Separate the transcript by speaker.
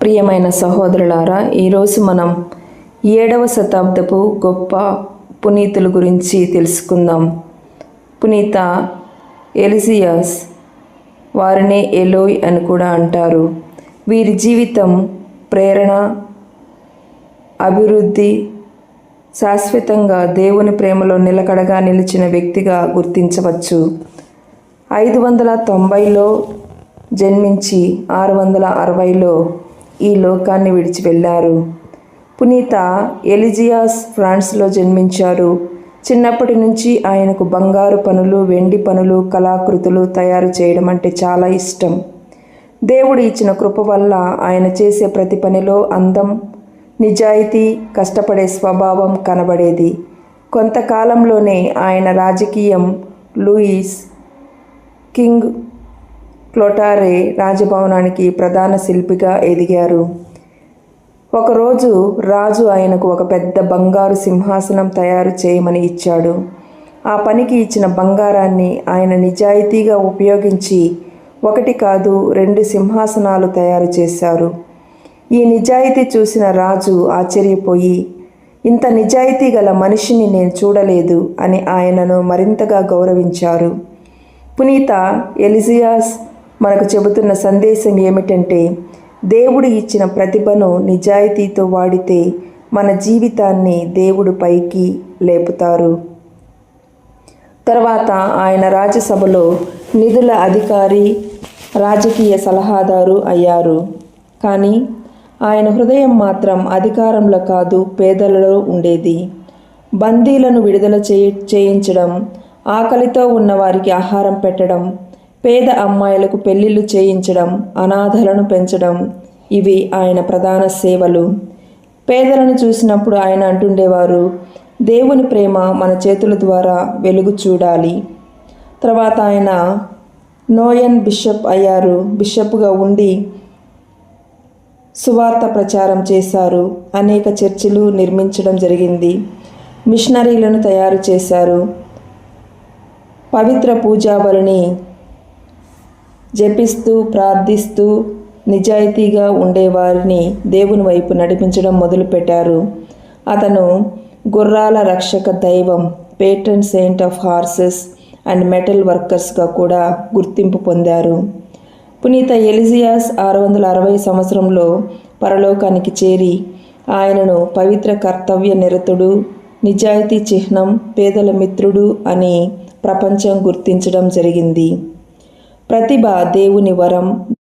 Speaker 1: ప్రియమైన సహోదరులారా ఈరోజు మనం ఏడవ శతాబ్దపు గొప్ప పునీతుల గురించి తెలుసుకుందాం. పునీత ఎలిజియాస్ వారినే ఎలోయ్ అని కూడా అంటారు. వీరి జీవితం ప్రేరణ అభివృద్ధి శాశ్వతంగా దేవుని ప్రేమలో నిలకడగా నిలిచిన వ్యక్తిగా గుర్తించవచ్చు. ఐదు వందల తొంభైలో జన్మించి ఆరు వందల అరవైలో ఈ లోకాన్ని విడిచి వెళ్ళారు. పునీత ఎలిజియాస్ ఫ్రాన్స్లో జన్మించారు. చిన్నప్పటి నుంచి ఆయనకు బంగారు పనులు వెండి పనులు కళాకృతులు తయారు చేయడం అంటే చాలా ఇష్టం. దేవుడు ఇచ్చిన కృప వల్ల ఆయన చేసే ప్రతి పనిలో అందం నిజాయితీ కష్టపడే స్వభావం కనబడేది. కొంతకాలంలోనే ఆయన రాజకీయం లూయిస్ కింగ్ క్లోటారే రాజభవనానికి ప్రధాన శిల్పిగా ఎదిగారు. ఒకరోజు రాజు ఆయనకు ఒక పెద్ద బంగారు సింహాసనం తయారు చేయమని ఇచ్చాడు. ఆ పనికి ఇచ్చిన బంగారాన్ని ఆయన నిజాయితీగా ఉపయోగించి ఒకటి కాదు రెండు సింహాసనాలు తయారు చేశారు. ఈ నిజాయితీ చూసిన రాజు ఆశ్చర్యపోయి ఇంత నిజాయితీ గల మనిషిని నేను చూడలేదు అని ఆయనను మరింతగా గౌరవించారు. పునీత ఎలిజియాస్ మనకు చెబుతున్న సందేశం ఏమిటంటే దేవుడు ఇచ్చిన ప్రతిభను నిజాయితీతో వాడితే మన జీవితాన్ని దేవుడు పైకి లేపుతారు. తర్వాత ఆయన రాజ్యసభలో నిధుల అధికారి రాజకీయ సలహాదారు అయ్యారు. కానీ ఆయన హృదయం మాత్రం అధికారంలో కాదు పేదలలో ఉండేది. బందీలను విడుదల చేయించడం ఆకలితో ఉన్న వారికి ఆహారం పెట్టడం పేద అమ్మాయిలకు పెళ్ళిళ్ళు చేయించడం అనాథలను పెంచడం ఇవి ఆయన ప్రధాన సేవలు. పేదలను చూసినప్పుడు ఆయన అంటుండేవారు దేవుని ప్రేమ మన చేతుల ద్వారా వెలుగు చూడాలి. తర్వాత ఆయన నోయన్ బిషప్ అయ్యారు. బిషప్గా ఉండి సువార్త ప్రచారం చేశారు. అనేక చర్చిలు నిర్మించడం జరిగింది. మిషనరీలను తయారు చేశారు. పవిత్ర పూజాబలిని జపిస్తూ ప్రార్థిస్తూ నిజాయితీగా ఉండేవారిని దేవుని వైపు నడిపించడం మొదలుపెట్టారు. అతను గుర్రాల రక్షక దైవం patron saint of horses and metal వర్కర్స్గా కూడా గుర్తింపు పొందారు. పునీత ఎలిజియాస్ ఆరు వందల అరవై సంవత్సరంలో పరలోకానికి చేరి ఆయనను పవిత్ర కర్తవ్య నిరతుడు నిజాయితీ చిహ్నం పేదల మిత్రుడు అని ప్రపంచం గుర్తించడం జరిగింది. ప్రతిభ దేవుని వరం.